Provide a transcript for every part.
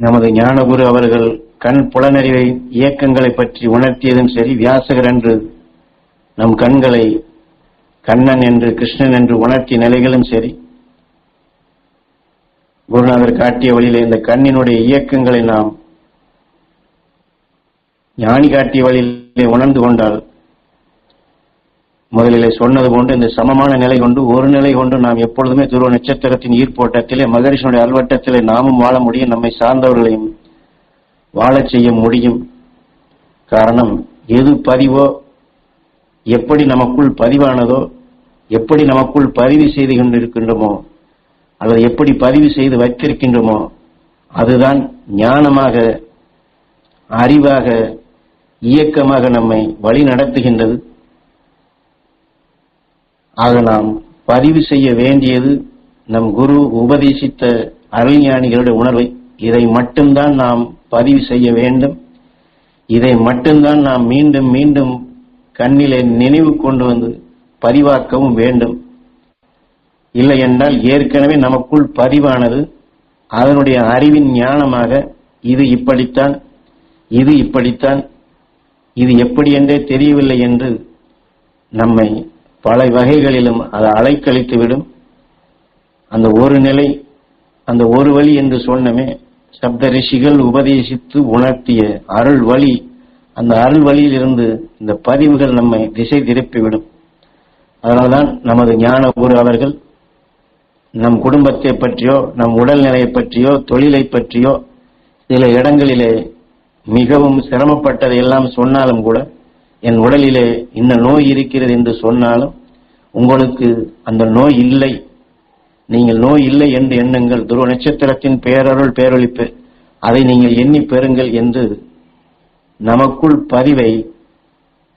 நமது ஞானகுரு அவர்கள் கண் புலனறிவை இயக்கங்களை பற்றி உணர்த்தியதும் சரி வியாசகர் என்று நம் கண்களை கண்ணன் என்று கிருஷ்ணன் என்று உணர்த்திய நிலைகளும் சரி குருநாதர் காட்டிய வழியிலே இந்த கண்ணினுடைய இயக்கங்களை நாம் ஞானி காட்டிய வழியிலே உணர்ந்து கொண்டால் முதலிலே சொன்னது போன்று இந்த சமமான நிலை கொண்டு ஒரு நிலை கொண்டு நாம் எப்பொழுதுமே துருவ நட்சத்திரத்தின் ஈர்ப்போட்டத்திலே மகரிஷனுடைய அல்வட்டத்திலே நாமும் வாழ முடியும் நம்மை சார்ந்தவர்களையும் வாழச் செய்ய முடியும். காரணம் எது பதிவோ எப்படி நமக்குள் பதிவானதோ எப்படி நமக்குள் பதிவு செய்து கொண்டிருக்கின்றோமோ அல்லது எப்படி பதிவு செய்து வைத்திருக்கின்றோமோ அதுதான் ஞானமாக அறிவாக இயக்கமாக நம்மை வழி நடத்துகின்றது ஆக நாம் பதிவு செய்ய வேண்டியது நம் குரு உபதேசித்த அறிஞானிகளுடைய உணர்வை. இதை மட்டும்தான் நாம் பதிவு செய்ய வேண்டும். இதை மட்டும்தான் நாம் மீண்டும் மீண்டும் கண்ணிலே நினைவு கொண்டு வந்து பதிவாக்கவும் வேண்டும். இல்லை என்றால் ஏற்கனவே நமக்குள் பதிவானது. அதனுடைய அறிவின் ஞானமாக இது இப்படித்தான் இது இப்படித்தான் இது எப்படி என்றே தெரியவில்லை என்று நம்மை பல வகைகளிலும் அதை அலைக்கழித்து விடும் அந்த ஒரு நிலை அந்த ஒரு வழி என்று சொன்னமே சப்த ரிஷிகள் உபதேசித்து உணர்த்திய அருள் வழி அந்த அருள் வழியிலிருந்து இந்த பதிவுகள் நம்மை திசை திருப்பிவிடும். அதனால்தான் நமது ஞான குரு அவர்கள் நம் குடும்பத்தை பற்றியோ நம் உடல்நிலையை பற்றியோ தொழிலை பற்றியோ சில இடங்களிலே மிகவும் சிரமப்பட்டதை எல்லாம் சொன்னாலும் கூட என் உடலிலே இந்த நோய் இருக்கிறது என்று சொன்னாலும் உங்களுக்கு அந்த நோய் இல்லை. நீங்கள் நோய் இல்லை என்று எண்ணுங்கள். துருவ நட்சத்திரத்தின் பேரருள் பேரொழிப்பு. அதை நீங்கள் எண்ணி பெறுங்கள் என்று நமக்குள் பதிவை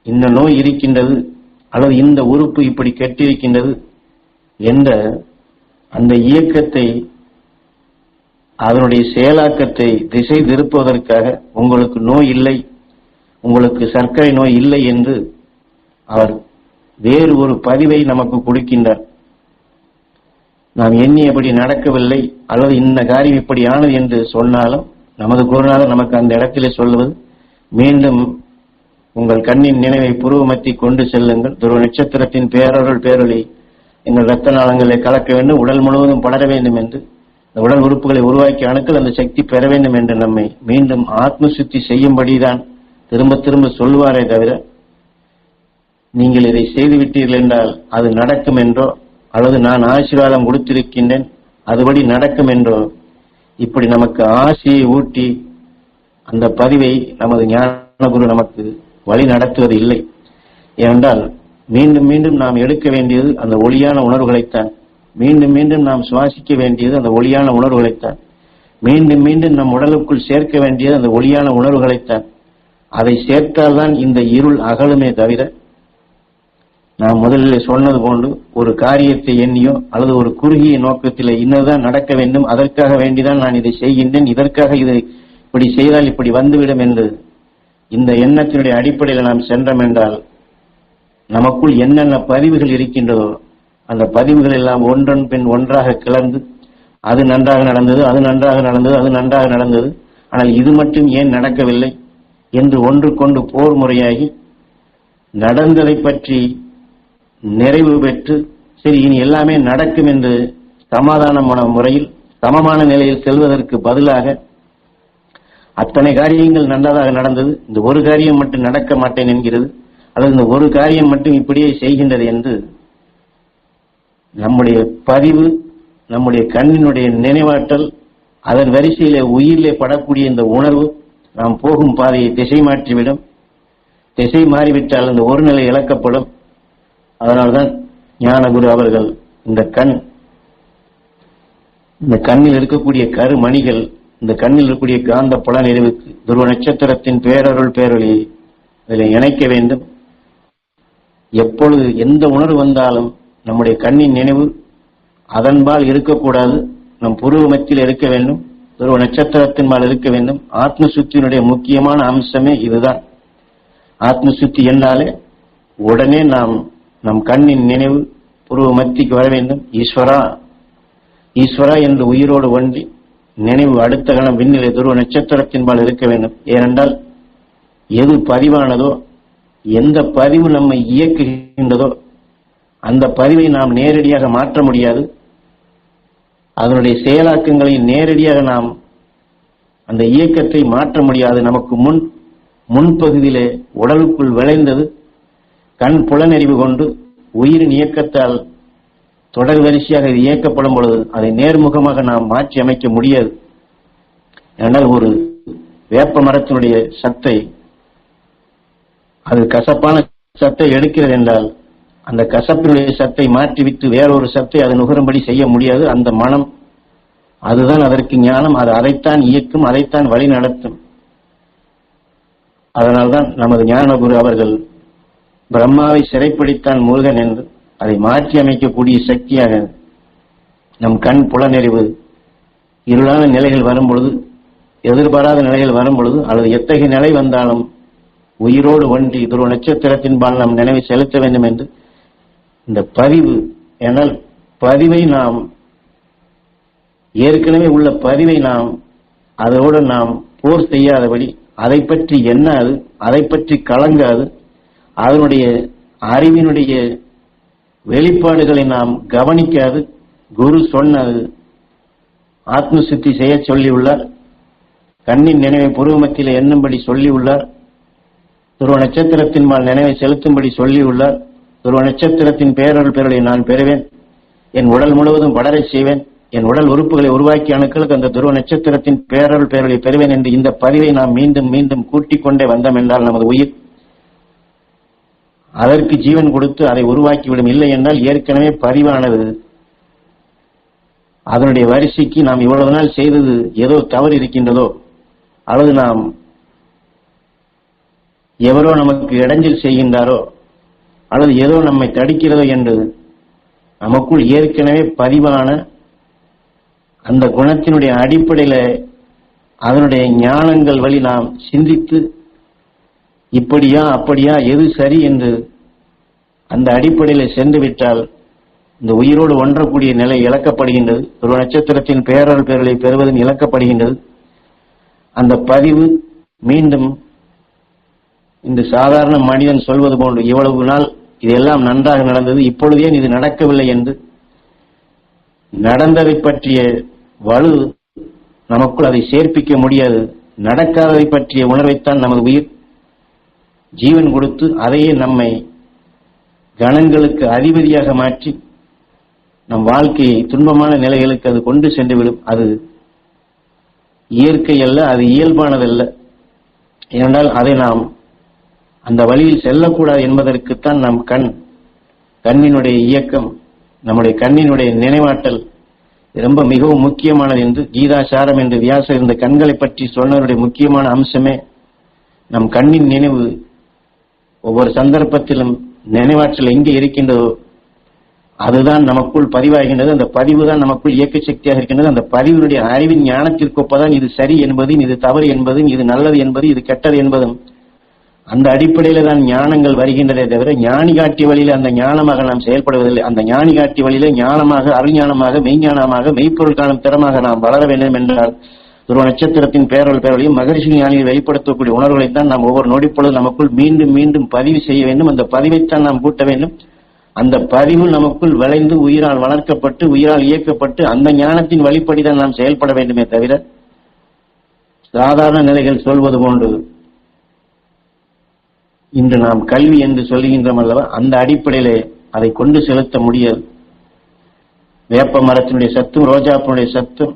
இந்த நோய் இருக்கின்றது அல்லது இந்த உறுப்பு இப்படி கெட்டிருக்கின்றது என்ற அந்த இயக்கத்தை அதனுடைய செயலாக்கத்தை திசை திருப்புவதற்காக உங்களுக்கு நோய் இல்லை. உங்களுக்கு சர்க்கரை நோய் இல்லை என்று அவர் வேறு ஒரு பதிவை நமக்கு கொடுக்கின்றார். நாம் எண்ணியபடி நடக்கவில்லை அல்லது இந்த காரியம் இப்படியானது என்று சொன்னாலும் நமது குருநாதர் நமக்கு அந்த இடத்திலே சொல்லுவது மீண்டும் உங்கள் கண்ணின் நினைவை புருவமத்தி கொண்டு செல்லுங்கள். துருவ நட்சத்திரத்தின் பேரருள் பேரொளி எங்கள் ரத்த நாளங்களை கலக்க வேண்டும் உடல் முழுவதும் படர வேண்டும் என்று இந்த உடல் உறுப்புகளை உருவாக்கி அணுக்கள் அந்த சக்தி பெற வேண்டும் என்று நம்மை மீண்டும் ஆத்ம சுத்தி செய்யும்படிதான் திரும்ப திரும்ப சொல்வாரே தவிர நீங்கள் இதை செய்துவிட்டீர்கள் என்றால் அது நடக்கும் என்றோ அல்லது நான் ஆசீர்வாதம் கொடுத்திருக்கின்றேன் அதுபடி நடக்கும் என்றோ இப்படி நமக்கு ஆசையை ஊட்டி அந்த பதிவை நமது ஞானகுரு நமக்கு வழி நடத்துவது இல்லை ஏனென்றால் மீண்டும் மீண்டும் நாம் எடுக்க வேண்டியது அந்த ஒளியான உணர்வுகளைத்தான். மீண்டும் மீண்டும் நாம் சுவாசிக்க வேண்டியது அந்த ஒளியான உணர்வுகளைத்தான். மீண்டும் மீண்டும் நம் உடலுக்குள் சேர்க்க வேண்டியது அந்த ஒளியான உணர்வுகளைத்தான். அதை சேர்த்தால்தான் இந்த இருள் அகலுமே தவிர நான் முதலில் சொன்னது போன்று ஒரு காரியத்தை எண்ணியோ அல்லது ஒரு குறுகிய நோக்கத்தில் இன்னதுதான் நடக்க வேண்டும் அதற்காக வேண்டிதான் நான் இதை செய்கின்றேன் இதற்காக இதை இப்படி செய்தால் இப்படி வந்துவிடும் என்று இந்த எண்ணத்தினுடைய அடிப்படையில் நாம் சென்றோம் என்றால் நமக்குள் என்னென்ன பதிவுகள் இருக்கின்றதோ அந்த பதிவுகள் எல்லாம் ஒன்றன் பின் ஒன்றாக கிளர்ந்து அது நன்றாக நடந்தது அது நன்றாக நடந்தது அது நன்றாக நடந்தது ஆனால் இது மட்டும் ஏன் நடக்கவில்லை? என்று ஒன்றுக்கொண்டு போர் முறையாகி நடந்ததை பற்றி நிறைவு பெற்று சரி இனி எல்லாமே நடக்கும் என்று சமாதானமான முறையில் சமமான நிலையில் செல்வதற்கு பதிலாக அத்தனை காரியங்கள் நல்லதாக நடந்தது. இந்த ஒரு காரியம் மட்டும் நடக்க மாட்டேன் என்கிறது. அல்லது இந்த ஒரு காரியம் மட்டும் இப்படியே செய்கின்றது என்று நம்முடைய பதிவு நம்முடைய கண்ணினுடைய நினைவாற்றல் அதன் வரிசையிலே உயிரிலே படக்கூடிய இந்த உணர்வு நாம் போகும் பாதையை திசை மாற்றிவிடும். திசை மாறிவிட்டால் அந்த ஒரு நிலை இழக்கப்படும். அதனால்தான் ஞானகுரு அவர்கள் இந்த கண் இந்த கண்ணில் இருக்கக்கூடிய கருமணிகள் இந்த கண்ணில் இருக்கக்கூடிய காந்த புலநிறைவுக்கு துருவ நட்சத்திரத்தின் பேரருள் பேரொழி இதில் இணைக்க வேண்டும். எப்பொழுது எந்த உணர்வு வந்தாலும் நம்முடைய கண்ணின் நினைவு அதன்பால் இருக்கக்கூடாது. நம் புருவமத்தில் இருக்க வேண்டும். துருவ நட்சத்திரத்தின் மேல் இருக்க வேண்டும். ஆத்ம சுத்தியினுடைய முக்கியமான அம்சமே இதுதான். ஆத்ம சுத்தி என்றாலே உடனே நாம் நம் கண்ணின் நினைவு புருவ மத்திக்கு வர வேண்டும். ஈஸ்வரா ஈஸ்வரா என்று உயிரோடு ஒன்றி நினைவு அடுத்த கணம் விண்ணிலை துருவ நட்சத்திரத்தின்பால் இருக்க வேண்டும். ஏனென்றால் எது பதிவானதோ எந்த பதிவு நம்மை இயக்குகின்றதோ அந்த பதிவை நாம் நேரடியாக மாற்ற முடியாது. அதனுடைய செயலாக்கங்களை நேரடியாக நாம் அந்த இயக்கத்தை மாற்ற முடியாது. நமக்கு முன் முன்பகுதியிலே உடலுக்குள் விளைந்தது. கண் புலனறிவு கொண்டு உயிரின் இயக்கத்தால் தொடர் வரிசையாக இது இயக்கப்படும் பொழுது அதை நேர்முகமாக நாம் மாற்றி அமைக்க முடியாது. ஏனால் ஒரு வேப்ப மரத்தினுடைய சத்தை அது கசப்பான சத்தை எடுக்கிறது என்றால் அந்த கசப்பினுடைய சத்தை மாற்றிவிட்டு வேறொரு சத்தை அது நுகரும்படி செய்ய முடியாது. அந்த மனம் அதுதான் அதற்கு ஞானம். அது அதைத்தான் இயக்கும் அதைத்தான் வழி நடத்தும். அதனால்தான் நமது ஞானகுரு அவர்கள் பிரம்மாவை சிறைப்பிடித்தான் முருகன் என்று அதை மாற்றி அமைக்கக்கூடிய சக்தியாக நம் கண் புலநெறிவு இருளான நிலைகள் வரும் பொழுது எதிர்பாராத நிலைகள் வரும் பொழுது அல்லது எத்தகைய நிலை வந்தாலும் உயிரோடு ஒன்றி துருவ நட்சத்திரத்தின்பால் நாம் நினைவை செலுத்த வேண்டும் என்று இந்த பதிவு ஏனால் பதிவை நாம் ஏற்கனவே உள்ள பதிவை நாம் அதோடு நாம் போர் செய்யாதபடி அதை பற்றி எண்ணாது அதை பற்றி கலங்காது அதனுடைய அறிவினுடைய வெளிப்பாடுகளை நாம் கவனிக்காது. குரு சொன்னது ஆத்மசுத்தி செய்ய சொல்லியுள்ளார். கண்ணின் நினைவை புருவமத்தில் எண்ணும்படி சொல்லியுள்ளார். துருவ நட்சத்திரத்தின் மேல் நினைவை செலுத்தும்படி சொல்லியுள்ளார். துருவ நட்சத்திரத்தின் பேரருள் பேரலை நான் பெறுவேன். என் உடல் முழுவதும் வளரை செய்வேன். என் உடல் உறுப்புகளை உருவாக்கிய அணுக்களுக்கு அந்த துருவ நட்சத்திரத்தின் பேரருள் பேரலை பெறுவேன் என்று இந்த பதிவை நாம் மீண்டும் மீண்டும் கூட்டிக் கொண்டே வந்தோம் என்றால் நமது உயிர் அதற்கு ஜீவன் கொடுத்து அதை உருவாக்கிவிடும் இல்லை என்றால் ஏற்கனவே பதிவானது அதனுடைய வரிசைக்கு நாம் இவ்வளவு நாள் செய்தது ஏதோ தவறு இருக்கின்றதோ அல்லது நாம் எவரோ நமக்கு இடைஞ்சல் செய்கின்றாரோ அல்லது ஏதோ நம்மை தடுக்கிறதோ என்று நமக்குள் ஏற்கனவே பதிவான அந்த குணத்தினுடைய அடிப்படையில அதனுடைய ஞானங்கள் வழி நாம் சிந்தித்து இப்படியா அப்படியா எது சரி என்று அந்த அடிப்படையில் சென்று விட்டால் இந்த உயிரோடு ஒன்றக்கூடிய நிலை இழக்கப்படுகின்றது. ஒரு நட்சத்திரத்தின் பேரல் பேரலை பெறுவதும் இழக்கப்படுகின்றது. அந்த பதிவு மீண்டும் இந்த சாதாரண மனிதன் சொல்வது போன்று இவ்வளவு நாள் இதெல்லாம் நன்றாக நடந்தது. இப்பொழுது ஏன் இது நடக்கவில்லை என்று? நடந்ததை பற்றிய வலு நமக்குள் அதை சேர்ப்பிக்க முடியாது. நடக்காததை பற்றிய உணர்வைத்தான் நமது உயிர் ஜீவன் கொடுத்து அதையே நம்மை கணங்களுக்கு அதிபதியாக மாற்றி நம் வாழ்க்கையை துன்பமான நிலைகளுக்கு அது கொண்டு சென்றுவிடும். அது இயற்கை அல்ல அது இயல்பானதல்ல. ஏனென்றால் அதை நாம் அந்த வழியில் செல்லக்கூடாது என்பதற்குத்தான் நம் கண் கண்ணினுடைய இயக்கம் நம்முடைய கண்ணினுடைய நினைவாற்றல் ரொம்ப மிகவும் முக்கியமானது என்று கீதாசாரம் என்று வியாசர் இந்த கண்களை பற்றி சொன்னவருடைய முக்கியமான அம்சமே நம் கண்ணின் நினைவு. ஒவ்வொரு சந்தர்ப்பத்திலும் நினைவாற்றல் எங்கே இருக்கின்றதோ அதுதான் நமக்குள் பதிவாகின்றது. அந்த பதிவு தான் நமக்குள் இயக்க சக்தியாக இருக்கின்றது. அந்த பதிவினுடைய அறிவின் ஞானத்திற்கு ஒப்பதான் இது சரி என்பதும் இது தவறு என்பதும் இது நல்லது என்பது இது கெட்டது என்பதும் அந்த அடிப்படையில தான் ஞானங்கள் வருகின்றதே தவிர ஞானி காட்டி வழியில அந்த ஞானமாக நாம் செயல்படுவதில்லை. அந்த ஞானி காட்டி வழியில ஞானமாக அருஞானமாக மெய்ஞானமாக மெய்ப்பொருள் காணும் திறமாக நாம் வளர வேண்டும் என்றால் துருவ நட்சத்திரத்தின் பேரல் பேரலையும் மகரிஷி ஞானியை வெளிப்படுத்தக்கூடிய உணர்வுகளைத்தான் நாம் ஒவ்வொரு நொடிப்பொழுது நமக்குள் மீண்டும் மீண்டும் பதிவு செய்ய வேண்டும். அந்த பதிவைத்தான் நாம் கூட்ட வேண்டும். அந்த பதிவு நமக்குள் விளைந்து உயிரால் வளர்க்கப்பட்டு உயிரால் இயக்கப்பட்டு அந்த ஞானத்தின் வழிப்படிதான் நாம் செயல்பட வேண்டுமே தவிர சாதாரண நிலைகள் சொல்வது போன்று இன்று நாம் கல்வி என்று சொல்லுகின்றோம் அல்லவா அந்த அடிப்படையிலே அதை கொண்டு செலுத்த முடியாது. வேப்ப மரத்தினுடைய சத்தும் ரோஜாப்பினுடைய சத்தும்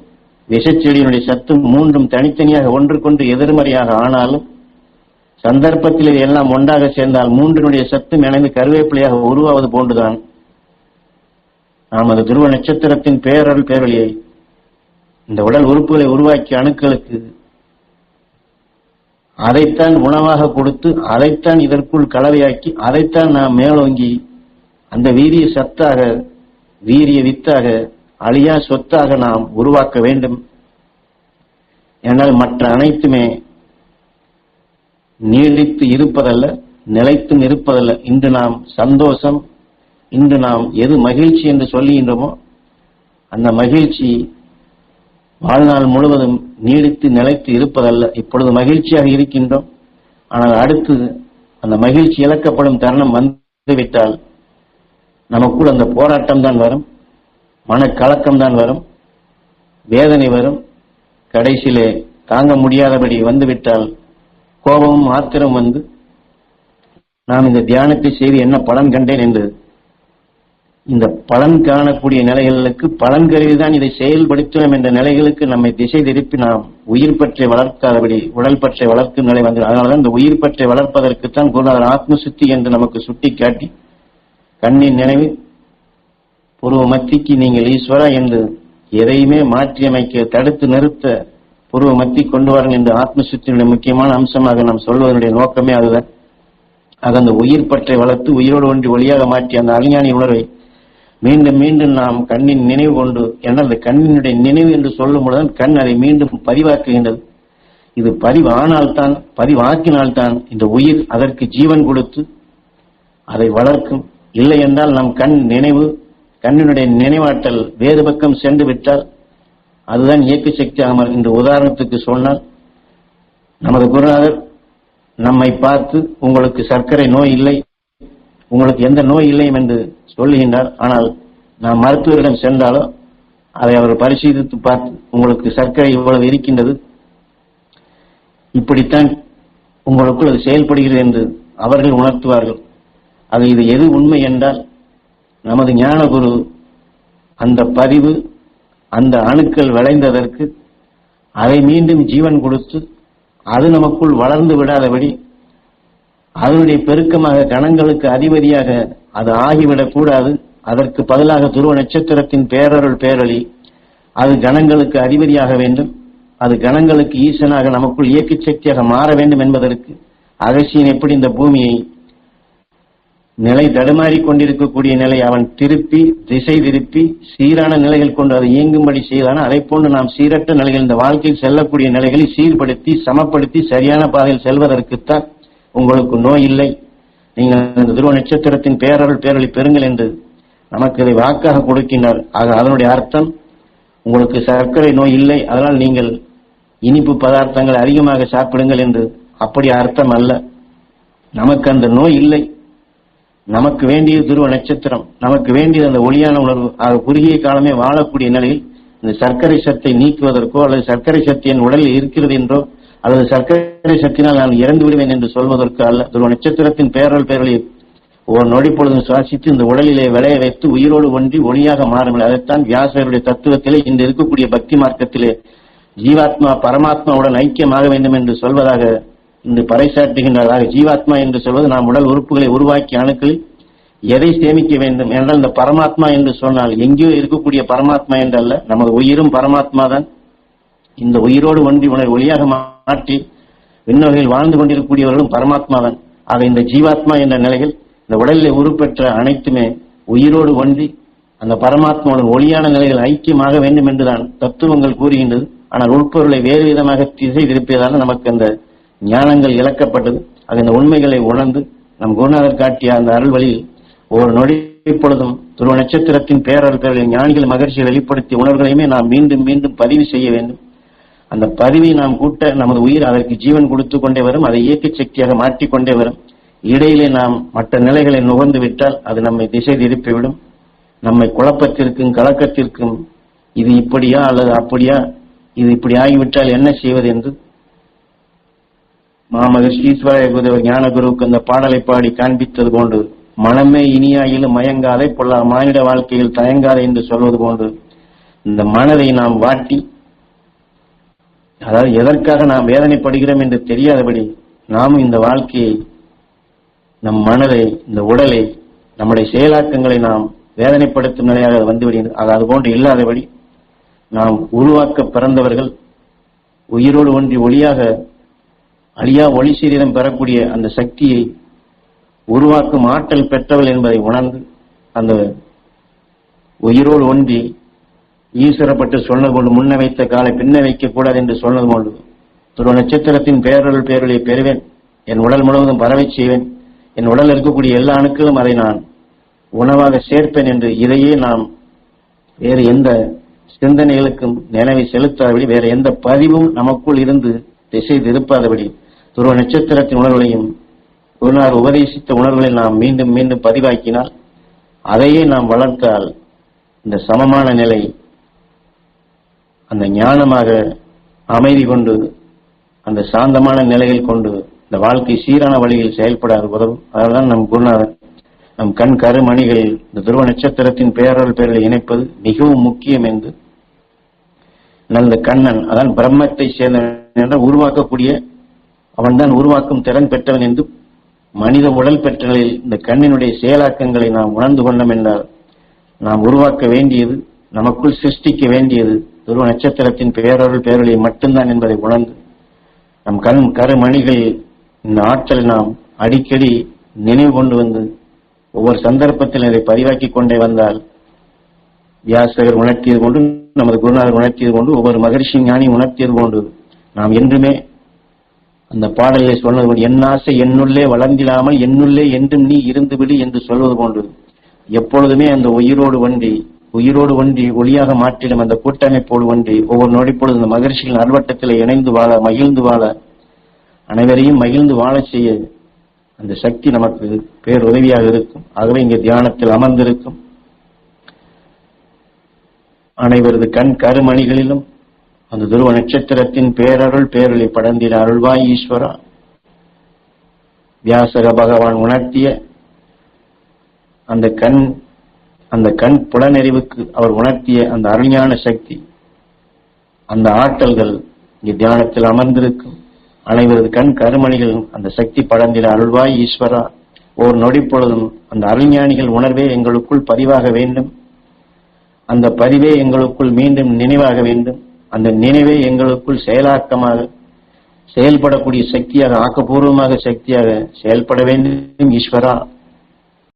விஷச்செடியினுடைய சத்தும் மூன்றும் தனித்தனியாக ஒன்றுக்கொன்று எதிர்மறையாக ஆனாலும் சந்தர்ப்பத்தில் எல்லாம் ஒன்றாக சேர்ந்தால் மூன்றினுடைய சத்தும் இணைந்து கருவேப்பிலையாக உருவாவது போன்றுதான். நாம் அந்த துருவ நட்சத்திரத்தின் பேரருள் பேரொழியை இந்த உடல் உறுப்புகளை உருவாக்கிய அணுக்களுக்கு அதைத்தான் உணவாக கொடுத்து அதைத்தான் இதற்குள் கலவையாக்கி அதைத்தான் நாம் மேலோங்கி அந்த வீரிய சத்தாக வீரிய வித்தாக அழியா சொத்தாக நாம் உருவாக்க வேண்டும். ஏனால் மற்ற அனைத்துமே நீடித்து இருப்பதல்ல நிலைத்தும் இருப்பதல்ல. இன்று நாம் சந்தோஷம் இன்று நாம் எது மகிழ்ச்சி என்று சொல்லுகின்றோமோ அந்த மகிழ்ச்சி வாழ்நாள் முழுவதும் நீடித்து நிலைத்து இருப்பதல்ல இப்பொழுது மகிழ்ச்சியாக இருக்கின்றோம். ஆனால் அடுத்து அந்த மகிழ்ச்சி இழக்கப்படும் தருணம் வந்துவிட்டால் நமக்குள் அந்த போராட்டம் தான் வரும் மனக்கலக்கம் தான் வரும் வேதனை வரும். கடைசியிலே தாங்க முடியாதபடி வந்துவிட்டால் கோபமும் ஆத்திரம் வந்து நாம் இந்த தியானத்தை செய்து என்ன பலன் கண்டேன் என்று இந்த பலன் காணக்கூடிய நிலைகளுக்கு பலன் கருவிதான் இதை செயல்படுத்தினோம் என்ற நிலைகளுக்கு நம்மை திசை திருப்பி நாம் உயிர் பற்றை வளர்க்காதபடி உடல் பற்றை வளர்க்கும் நிலை வந்து அதனாலதான் இந்த உயிர் பற்றை வளர்ப்பதற்குத்தான் தான் ஆத்ம சுத்தி என்று நமக்கு சுட்டிக்காட்டி கண்ணின் நினைவு பூர்வ மத்திக்கு நீங்கள் ஈஸ்வரா என்று எதையுமே மாற்றியமைக்க தடுத்து நிறுத்த பூர்வ மத்தி கொண்டு வாருங்கள் என்று ஆத்ம சுத்தினுடைய முக்கியமான அம்சமாக நாம் சொல்வதனுடைய நோக்கமே அதுதான். அது அந்த உயிர் பற்றை வளர்த்து உயிரோடு ஒன்றி ஒளியாக மாற்றி அந்த அழிஞானி உணர்வை மீண்டும் மீண்டும் நாம் கண்ணின் நினைவு கொண்டு ஏன்னா அந்த கண்ணினுடைய நினைவு என்று சொல்லும் பொழுதுதான் கண் அதை மீண்டும் பதிவாக்குகின்றது. இது பதிவானால்தான் பதிவாக்கினால்தான் இந்த உயிர் அதற்கு ஜீவன் கொடுத்து அதை வளர்க்கும். இல்லை என்றால் நம் கண் நினைவு கண்ணினுடைய நினைவாற்றல் வேறு பக்கம் சென்று விட்டால் அதுதான் இயக்க சக்தியாக இந்த உதாரணத்துக்கு சொன்னால் நமது குருநாதர் நம்மை பார்த்து உங்களுக்கு சர்க்கரை நோய் இல்லை. உங்களுக்கு எந்த நோய் இல்லை என்று சொல்லுகின்றார். ஆனால் நாம் மருத்துவரிடம் சென்றாலும் அதை அவர் பரிசீலித்து பார்த்து உங்களுக்கு சர்க்கரை இவ்வளவு இருக்கின்றது இப்படித்தான் உங்களுக்குள் அது செயல்படுகிறது என்று அவர்கள் உணர்த்துவார்கள். அது இது எது உண்மை என்றால் நமது ஞானகுரு அந்த பதிவு அந்த அணுக்கள் விளைந்ததற்கு அதை மீண்டும் ஜீவன் கொடுத்து அது நமக்குள் வளர்ந்து விடாதபடி அதனுடைய பெருக்கமாக கணங்களுக்கு அதிபதியாக அது ஆகிவிடக் கூடாது. அதற்கு பதிலாக துருவ நட்சத்திரத்தின் பேரருள் பேரொளி அது கணங்களுக்கு அதிபதியாக வேண்டும். அது கணங்களுக்கு ஈசனாக நமக்குள் இயக்க சக்தியாக மாற வேண்டும் என்பதற்கு அகசியன் எப்படி இந்த பூமியை நிலை தடுமாறி கொண்டிருக்கக்கூடிய நிலை அவன் திருப்பி திசை திருப்பி சீரான நிலைகள் கொண்டு அதை இயங்கும்படி செய்தான அதை போன்று நாம் சீரற்ற நிலைகள் இந்த வாழ்க்கையில் செல்லக்கூடிய நிலைகளை சீர்படுத்தி சமப்படுத்தி சரியான பாதையில் செல்வதற்குத்தான் உங்களுக்கு நோய் இல்லை. நீங்கள் அந்த துருவ நட்சத்திரத்தின் பேரருள் பேரொளி பெறுங்கள் என்று நமக்கு இதை வாக்காக கொடுக்கின்றார். ஆக அதனுடைய அர்த்தம் உங்களுக்கு சர்க்கரை நோய் இல்லை அதனால் நீங்கள் இனிப்பு பதார்த்தங்கள் அதிகமாக சாப்பிடுங்கள் என்று அப்படி அர்த்தம் அல்ல. நமக்கு அந்த நோய் இல்லை. நமக்கு வேண்டிய துருவ நட்சத்திரம் நமக்கு வேண்டியது அந்த ஒளியான உணர்வு. ஆக குறுகிய காலமே வாழக்கூடிய நிலையில் இந்த சர்க்கரை சத்தை நீக்குவதற்கோ அல்லது சர்க்கரை சத்து என் உடலில் இருக்கிறது என்றோ அல்லது சர்க்கரை சக்தினால் நான் இறந்து விடுவேன் என்று சொல்வதற்கு அல்ல. துருவ நட்சத்திரத்தின் பேரல் பேரலை ஒரு நொடி பொழுதும் சுவாசித்து இந்த உடலிலே விளைய வைத்து உயிரோடு ஒன்றி ஒளியாக மாறுங்கள். அதைத்தான் வியாசருடைய தத்துவத்திலே இன்று இருக்கக்கூடிய பக்தி மார்க்கத்திலே ஜீவாத்மா பரமாத்மாவுடன் ஐக்கியமாக வேண்டும் என்று சொல்வதாக இன்று பறைசாற்றுகின்றதாக ஜீவாத்மா என்று சொல்வது நாம் உடல் உறுப்புகளை உருவாக்கிய அணுக்களில் எதை சேமிக்க வேண்டும் என்றால் இந்த பரமாத்மா என்று சொன்னால் எங்கேயோ இருக்கக்கூடிய பரமாத்மா என்றல்ல. நமது உயிரும் பரமாத்மா தான் இந்த உயிரோடு ஒன்றி உணரை ஒளியாக மாற்றி விண்ணவகையில் வாழ்ந்து கொண்டிருக்கக்கூடியவர்களும் பரமாத்மாவன். ஆக இந்த ஜீவாத்மா என்ற நிலையில் இந்த உடலில் உருப்பெற்ற அனைத்துமே உயிரோடு ஒன்றி அந்த பரமாத்மாவுடன் ஒளியான நிலையில் ஐக்கியமாக வேண்டும் என்றுதான் தத்துவங்கள் கூறுகின்றது. ஆனால் உட்பொருளை வேறு விதமாக திசை திருப்பியதால் நமக்கு அந்த ஞானங்கள் இழக்கப்பட்டது. அது இந்த உண்மைகளை உணர்ந்து நம் குருநாதர் காட்டிய அந்த அருள் வழியில் ஒரு நொடி இப்பொழுதும் துருவ நட்சத்திரத்தின் பேரர்களை ஞானிகள் மகிழ்ச்சியை வெளிப்படுத்திய உணர்வுகளையுமே நாம் மீண்டும் மீண்டும் பதிவு செய்ய வேண்டும். அந்த பதிவை நாம் கூட்ட நமது உயிர் அதற்கு ஜீவன் கொடுத்து கொண்டே வரும் அதை இயக்க சக்தியாக மாற்றிக்கொண்டே வரும். இடையிலே நாம் மற்ற நிலைகளை நுகர்ந்து விட்டால் அது நம்மை திசை திருப்பிவிடும். நம்மை குழப்பத்திற்கும் கலக்கத்திற்கும் இது இப்படியா அல்லது அப்படியா இது இப்படி ஆகிவிட்டால் என்ன செய்வது என்று மாமகர் ஈஸ்வர குருதேவர் ஞானகுருவுக்கு அந்த பாடலை பாடி காண்பித்தது போன்று மனமே இனியாயிலும் மயங்காதை பொல்லா மானிட வாழ்க்கையில் தயங்காதை என்று சொல்வது போன்று இந்த மனதை நாம் வாட்டி அதாவது எதற்காக நாம் வேதனைப்படுகிறோம் என்று தெரியாதபடி நாமும் இந்த வாழ்க்கையை நம் மனதை இந்த உடலை நம்முடைய செயலாக்கங்களை நாம் வேதனைப்படுத்தும் நிலையாக வந்துவிடுகிறது அது அதுபோன்று இல்லாதபடி நாம் உருவாக்க பிறந்தவர்கள் உயிரோடு ஒன்றி ஒளியாக அழியா ஒளி சீரிடம் பெறக்கூடிய அந்த சக்தியை உருவாக்கும் ஆற்றல் பெற்றவள் என்பதை உணர்ந்து அந்த உயிரோடு ஒன்றி ஈஸ்வரப்பட்டு சொன்னது கொண்டு முன்ன வைத்த காலை பின்ன வைக்கக் கூடாது என்று சொன்னது போல் துருவ நட்சத்திரத்தின் பேரருள் பேரொழியை பெறுவேன். என் உடல் முழுவதும் பரவச் செய்வேன். என் உடலில் இருக்கக்கூடிய எல்லா அணுக்களும் அதை நான் உணவாக சேர்ப்பேன் என்று இதையே நாம் வேறு எந்த சிந்தனைகளுக்கும் நினைவை செலுத்தாதபடி வேற எந்த பதிவும் நமக்குள் இருந்து திசை திருப்பாதபடி துருவ நட்சத்திரத்தின் உணர்வுகளையும் குருநார் உபதேசித்த உணர்வுகளை நாம் மீண்டும் மீண்டும் பதிவாக்கினால் அதையே நாம் வளர்த்தால் இந்த சமமான நிலை அந்த ஞானமாக அமைதி கொண்டு அந்த சாந்தமான நிலையில் கொண்டு இந்த வாழ்க்கை சீரான வழியில் செயல்படாத உதவும் அதனால்தான் நம் குருநாதன் நம் கண் கருமணிகள் இந்த துருவ நட்சத்திரத்தின் பேரல் பெயர்களை இணைப்பது மிகவும் முக்கியம் என்று நல்ல கண்ணன் அதான் பிரம்மத்தை சேர்ந்த உருவாக்கக்கூடிய உருவாக்கக்கூடிய அவன்தான் உருவாக்கும் திறன் பெற்றவன் என்று மனித உடல் பெற்றலில் இந்த கண்ணினுடைய செயலாக்கங்களை நாம் உணர்ந்து கொண்டோம் என்றால் நாம் உருவாக்க வேண்டியது நமக்குள் சிருஷ்டிக்க வேண்டியது துருவ நட்சத்திரத்தின் பேரொருள் பேரொழி மட்டும்தான் என்பதை உணர்ந்து நம் கண் கருமணிகள் இந்த ஆற்றலை நாம் அடிக்கடி நினைவு கொண்டு வந்து ஒவ்வொரு சந்தர்ப்பத்தில் இதை பதிவாக்கி கொண்டே வந்தால் வியாசகர் உணர்த்தியது கொண்டு நமது குருநாதர் உணர்த்தியது கொண்டு ஒவ்வொரு மகரிஷி ஞானி உணர்த்தியது கொண்டு நாம் என்றுமே அந்த பாடலை சொன்னது கொண்டு என் ஆசை என்னுள்ளே வளர்ந்திடாமல் என்னுள்ளே என்றும் நீ இருந்துவிடு என்று சொல்வது கொண்டு எப்பொழுதுமே அந்த உயிரோடு வண்டி உயிரோடு ஒன்றி ஒளியாக மாற்றிடும் அந்த கூட்டமைப்போடு ஒன்றி ஒவ்வொரு நொடிப்பொழுது இந்த மகிழ்ச்சியின் நல்வட்டத்தில் இணைந்து வாழ மகிழ்ந்து வாழ அனைவரையும் மகிழ்ந்து வாழச் செய்ய அந்த சக்தி நமக்கு பேருதவியாக இருக்கும். ஆகவே இங்கே தியானத்தில் அமர்ந்திருக்கும் அனைவரது கண் கருமணிகளிலும் அந்த துருவ நட்சத்திரத்தின் பேரருள் பேரொளி படர்ந்தின அருள்வாய் ஈஸ்வரா. வியாசக பகவான் உணர்த்திய அந்த கண் அந்த கண் புலனறிவுக்கு அவர் உணர்த்திய அந்த அருஞான சக்தி அந்த ஆற்றல்கள் இங்கே தியானத்தில் அமர்ந்திருக்கும். அனைவரது கண் கருமணிகளும் அந்த சக்தி படர்ந்திட அருள்வாய் ஈஸ்வரா ஓர் நொடி பொழுதும் அந்த அருஞானிகள் உணர்வே எங்களுக்குள் பதிவாக வேண்டும். அந்த பதிவே எங்களுக்குள் மீண்டும் நினைவாக வேண்டும். அந்த நினைவே எங்களுக்குள் செயலாக்கமாக செயல்படக்கூடிய சக்தியாக ஆக்கப்பூர்வமாக சக்தியாக செயல்பட வேண்டும் ஈஸ்வரா.